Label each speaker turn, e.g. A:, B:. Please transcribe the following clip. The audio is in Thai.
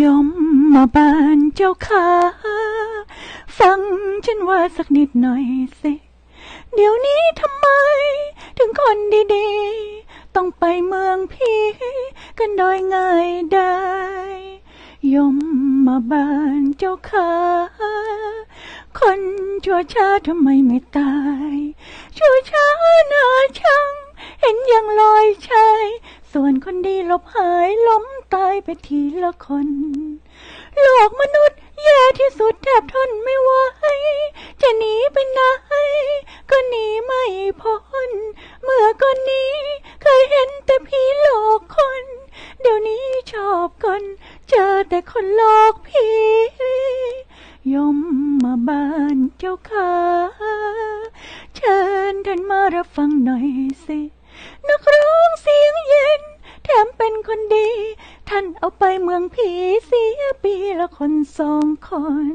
A: ยมมาบานเจ้าค่ะฟังฉันว่าสักนิดหน่อยสิเดี๋ยวนี้ทำไม ถึงคนดีๆ ต้องไปเมืองพีกันโดยง่ายได้ ยมมาบ้านเจ้าค่ะคนชั่วช้าทำไมไม่ตาย ชั่วช้า ส่วนคนดีหลบหายล้มตายไปทีละคน โลกมนุษย์แย่ที่สุดแทบทนไม่ไหว จะหนีไปไหนก็หนีไม่พ้น เมื่อก่อนนี้เคยเห็นแต่ผีหลอกคน เดี๋ยวนี้ชอบคนเจอแต่คนหลอกผียมมาบ้านเจ้าค่ะเชิญท่านมารับฟังหน่อยสิ นักร้องเสียงเย็น ไปเมืองผีเสียปีละคนสองคน